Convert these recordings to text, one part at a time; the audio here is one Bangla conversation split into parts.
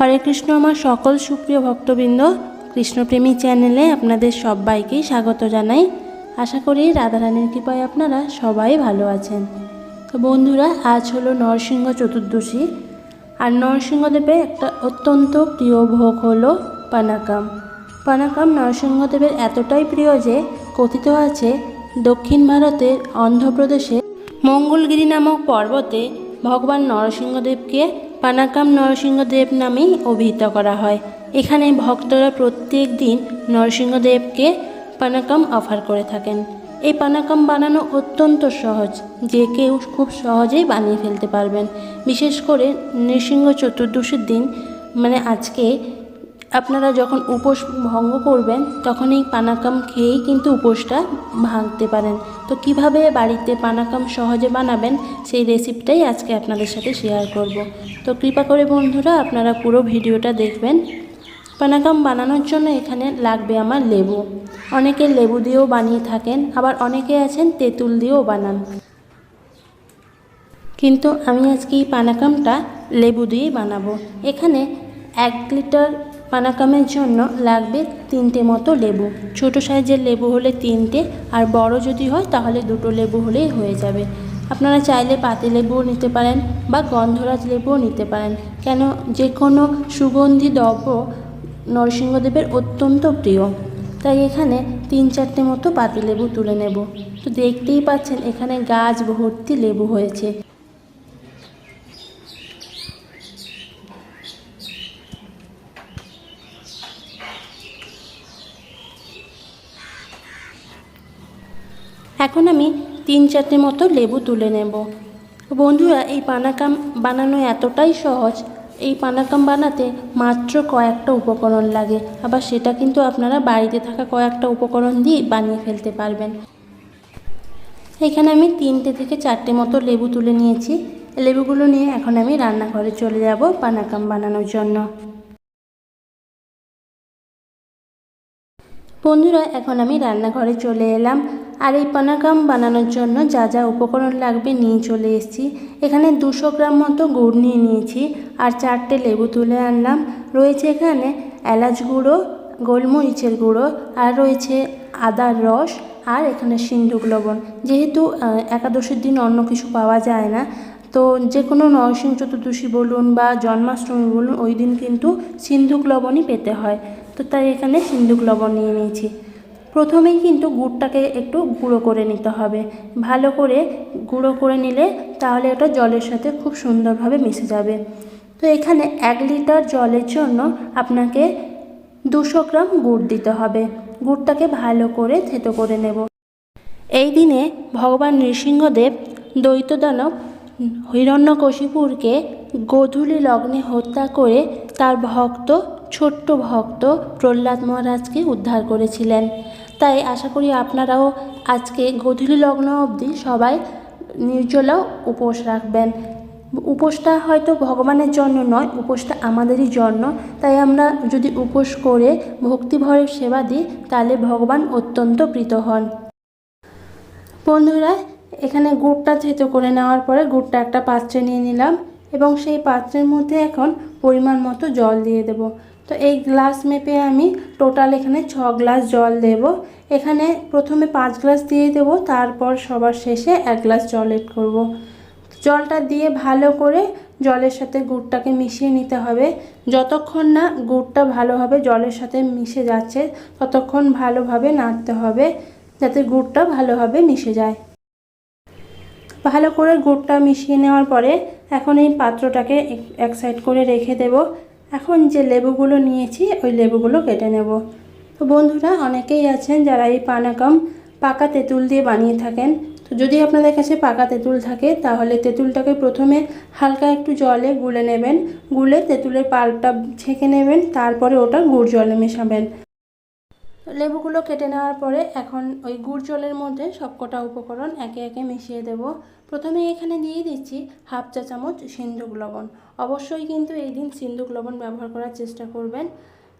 হরে কৃষ্ণ, আমার সকল সুপ্রিয় ভক্তবৃন্দ, কৃষ্ণপ্রেমী চ্যানেলে আপনাদের সবাইকেই স্বাগত জানাই। আশা করি রাধারানীর কৃপায় আপনারা সবাই ভালো আছেন। তো বন্ধুরা, আজ হলো নরসিংহ চতুর্দশী। আর নরসিংহদেবের একটা অত্যন্ত প্রিয় ভোগ হলো পানাকাম। পানাকাম নরসিংহদেবের এতটাই প্রিয় যে, কথিত আছে, দক্ষিণ ভারতের অন্ধ্রপ্রদেশে মঙ্গলগিরি নামক পর্বতে ভগবান নরসিংহদেবকে পানাকাম নরসিংহদেব নামেই অভিহিত করা হয়। এখানে ভক্তরা প্রত্যেক দিন নরসিংহদেবকে পানাকাম অফার করে থাকেন। এই পানাকাম বানানো অত্যন্ত সহজ, যে কেউ খুব সহজেই বানিয়ে ফেলতে পারবেন। বিশেষ করে নৃসিংহ চতুর্দশীর দিন মানে আজকে আপনারা যখন উপোস ভঙ্গ করবেন, তখন এই পানাকাম খেয়েই কিন্তু উপোসটা ভাঙতে পারেন। তো কীভাবে বাড়িতে পানাকাম সহজে বানাবেন, সেই রেসিপিটাই আজকে আপনাদের সাথে শেয়ার করব। তো কৃপা করে বন্ধুরা, আপনারা পুরো ভিডিওটা দেখবেন। পানাকাম বানানোর জন্য এখানে লাগবে আমার লেবু। অনেকে লেবু দিয়েও বানিয়ে থাকেন, আবার অনেকে আছেন তেঁতুল দিয়েও বানান। কিন্তু আমি আজকে এই পানাকামটা লেবু দিয়েই বানাবো। এখানে এক লিটার পানাকামের জন্য লাগবে তিনটে মতো লেবু। ছোট সাইজের লেবু হলে তিনটে, আর বড় যদি হয় তাহলে দুটো লেবু হলেই হয়ে যাবে। আপনারা চাইলে পাতি লেবুও নিতে পারেন বা গন্ধরাজ লেবুও নিতে পারেন। কেন? যে কোনো সুগন্ধি দ্রব্য নরসিংহদেবের অত্যন্ত প্রিয়। তাই এখানে তিন চারটে মতো পাতি লেবু তুলে নেব। তো দেখতেই পাচ্ছেন এখানে গাছ ভর্তি লেবু হয়েছে। এখন আমি তিন চারটে মতো লেবু তুলে নেব। বন্ধুরা, এই পানাকাম বানানো এতটাই সহজ। এই পানাকাম বানাতে মাত্র কয়েকটা উপকরণ লাগে। আবার সেটা কিন্তু আপনারা বাড়িতে থাকা কয়েকটা উপকরণ দিয়ে বানিয়ে ফেলতে পারবেন। এখানে আমি তিনটে থেকে চারটে মতো লেবু তুলে নিয়েছি। লেবুগুলো নিয়ে এখন আমি রান্নাঘরে চলে যাব পানাকাম বানানোর জন্য। বন্ধুরা, এখন আমি রান্নাঘরে চলে এলাম। আর এই পানাকাম বানানোর জন্য যা যা উপকরণ লাগবে নিয়ে চলে এসেছি। এখানে দুশো গ্রাম মতো গুড় নিয়ে নিয়েছি আর চারটে লেবু তুলে আনলাম। রয়েছে এখানে এলাচ গুঁড়ো, গোলমরিচের গুঁড়ো আর রয়েছে আদার রস আর এখানে সিন্ধুক লবণ। যেহেতু একাদশীর দিন অন্য কিছু পাওয়া যায় না, তো যে কোনো নরসিংহ চতুর্দশী বলুন বা জন্মাষ্টমী বলুন, ওই দিন কিন্তু সিন্ধুক লবণই পেতে হয়। তো তাই এখানে সিন্ধুক লবণ নিয়ে নিয়েছি। প্রথমেই কিন্তু গুড়টাকে একটু গুঁড়ো করে নিতে হবে। ভালো করে গুঁড়ো করে নিলে তাহলে ওটা জলের সাথে খুব সুন্দরভাবে মিশে যাবে। তো এখানে এক লিটার জলের জন্য আপনাকে দুশো গ্রাম গুড় দিতে হবে। গুড়টাকে ভালো করে থেতো করে নেব। এই দিনে ভগবান নৃসিংহদেব দৈত্যদানব হিরণ্যকশিপুরকে গোধূলি লগ্নে হত্যা করে তার ভক্ত, ছোট্ট ভক্ত প্রহ্লাদ মহারাজকে উদ্ধার করেছিলেন। তাই আশা করি আপনারাও আজকে গোধূলি লগ্ন অবধি সবাই নির্জলা উপোস রাখবেন। উপোসটা হয়তো ভগবানের জন্য নয়, উপোসটা আমাদেরই জন্য। তাই আমরা যদি উপোস করে ভক্তিভরের সেবা দিই, তাহলে ভগবান অত্যন্ত প্রীত হন। বন্ধুরা, এখানে গুড়টা থেতো করে নেওয়ার পরে গুড়টা একটা পাত্রে নিয়ে নিলাম এবং সেই পাত্রের মধ্যে এখন পরিমাণ মতো জল দিয়ে দেব। তো এই গ্লাস মেপে আমি টোটাল এখানে ছ গ্লাস জল দেব। এখানে প্রথমে পাঁচ গ্লাস দিয়ে দেব, তারপর সবার শেষে এক গ্লাস জল এড করব। জলটা দিয়ে ভালো করে জলের সাথে গুড়টাকে মিশিয়ে নিতে হবে। যতক্ষণ না গুড়টা ভালোভাবে জলের সাথে মিশে যাচ্ছে, ততক্ষণ ভালোভাবে নাড়তে হবে যাতে গুড়টা ভালোভাবে মিশে যায়। ভালো করে গুড়টা মিশিয়ে নেওয়ার পরে এখন এই পাত্রটাকে এক- সাইড করে রেখে দেব। এখন যে লেবুগুলো নিয়েছি, ওই লেবুগুলো কেটে নেব। তো বন্ধুরা, অনেকেই আছেন যারা এই পানাকম পাকা তেঁতুল দিয়ে বানিয়ে থাকেন। তো যদি আপনাদের কাছে পাকা তেঁতুল থাকে, তাহলে তেঁতুলটাকে প্রথমে হালকা একটু জলে গুলে নেবেন। গুলে তেঁতুলের পাল্পটা ছেঁকে নেবেন, তারপরে ওটা গুড় জলে মেশাবেন। লেবুগুলো কেটে নেওয়ার পরে এখন ওই গুড় জলের মধ্যে সবকটা উপকরণ একে একে মিশিয়ে দেব। প্রথমে এখানে দিয়ে দিচ্ছি হাফ চা চামচ সিন্ধুক লবণ। অবশ্যই কিন্তু এই দিন সিন্ধুক লবণ ব্যবহার করার চেষ্টা করবেন।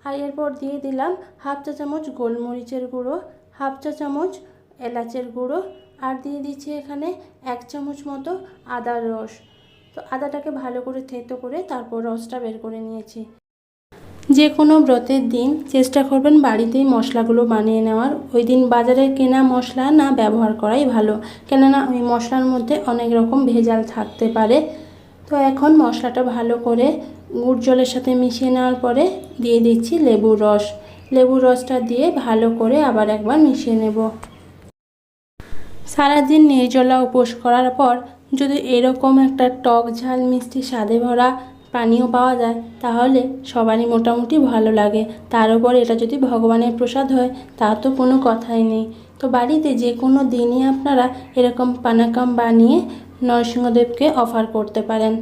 আর এরপর দিয়ে দিলাম হাফ চা চামচ গোলমরিচের গুঁড়ো, হাফ চা চামচ এলাচের গুঁড়ো আর দিয়ে দিচ্ছি এখানে এক চামচ মতো আদার রস। তো আদাটাকে ভালো করে থেতো করে তারপর রসটা বের করে নিয়েছি। যে কোনো ব্রতের দিন চেষ্টা করবেন বাড়িতেই মশলাগুলো বানিয়ে নেওয়ার। ওই দিন বাজারের কেনা মশলা না ব্যবহার করাই ভালো, কেননা ওই মশলার মধ্যে অনেক রকম ভেজাল থাকতে পারে। তো এখন মশলাটা ভালো করে গুড় জলের সাথে মিশিয়ে নেওয়ার পরে দিয়ে দিচ্ছি লেবুর রস। লেবুর রসটা দিয়ে ভালো করে আবার একবার মিশিয়ে নেব। সারাদিন নির্জলা উপোস করার পর যদি এরকম একটা টক ঝাল মিষ্টি স্বাদে ভরা পানীয় পাওয়া যায়, তাহলে সবারই মোটামুটি ভালো লাগে। তার উপর এটা যদি ভগবানের প্রসাদ হয়, তা তো কোনো কথাই নেই। তো বাড়িতে যে কোনো দিনই আপনারা এরকম পানাকাম বানিয়ে নরসিংহদেবকে অফার করতে পারেন।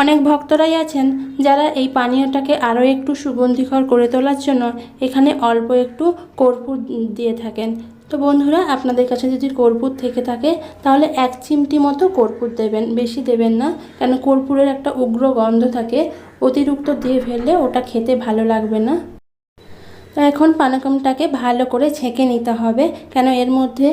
অনেক ভক্তরাই আছেন যারা এই পানীয়টাকে আরও একটু সুগন্ধিকর করে তোলার জন্য এখানে অল্প একটু কর্পূর দিয়ে থাকেন। তো বন্ধুরা, আপনাদের কাছে যদি কর্পূর থেকে থাকে, তাহলে এক চিমটি মতো কর্পূর দেবেন, বেশি দেবেন না, কেন কর্পূরের একটা উগ্র গন্ধ থাকে, অতিরিক্ত দিয়ে ফেললে ওটা খেতে ভালো লাগবে না। তো এখন পানাকমটাকে ভালো করে ছেঁকে নিতে হবে, কেন এর মধ্যে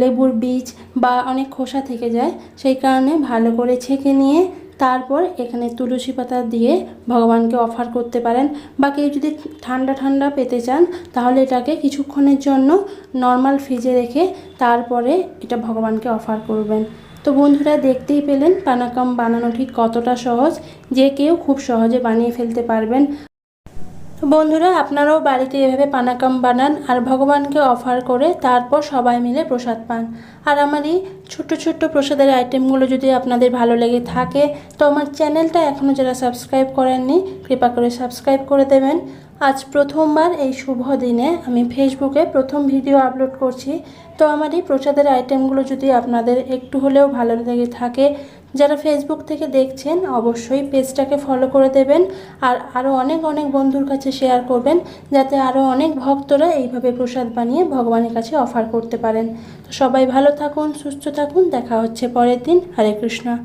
লেবুর বীজ বা অনেক খোসা থেকে যায়, সেই কারণে ভালো করে ছেঁকে নিয়ে তারপর এখানে তুলসী পাতা দিয়ে ভগবানকে অফার করতে পারেন বা কেউ যদি ঠান্ডা ঠান্ডা পেতে চান, তাহলে এটাকে কিছুক্ষণের জন্য নর্মাল ফ্রিজে রেখে তারপরে এটা ভগবানকে অফার করবেন। তো বন্ধুরা, দেখতেই পেলেন পানাকাম বানানো ঠিক কতটা সহজ, যে কেউ খুব সহজে বানিয়ে ফেলতে পারবেন। তো বন্ধুরা, আপনারাও বাড়িতে এভাবে পানাকাম বানান আর ভগবানকে অফার করে তারপর সবাই মিলে প্রসাদ পান। আর আমার এই ছোট্ট ছোট্ট প্রসাদের আইটেমগুলো যদি আপনাদের ভালো লেগে থাকে, তো আমার চ্যানেলটা এখনও যারা সাবস্ক্রাইব করেননি, কৃপা করে সাবস্ক্রাইব করে দেবেন। আজ প্রথমবার এই শুভ দিনে আমি ফেসবুকে প্রথম ভিডিও আপলোড করছি। তো আমার এই প্রসাদের আইটেমগুলো যদি আপনাদের একটু হলেও ভালো লেগে থাকে, যারা ফেসবুক থেকে দেখছেন, অবশ্যই পেজটাকে ফলো করে দেবেন আর আরও অনেক অনেক বন্ধুর কাছে শেয়ার করবেন, যাতে আরও অনেক ভক্তরা এইভাবে প্রসাদ বানিয়ে ভগবানের কাছে অফার করতে পারেন। তো সবাই ভালো থাকুন, সুস্থ থাকুন দেখা হচ্ছে পরের দিন। হরে কৃষ্ণ।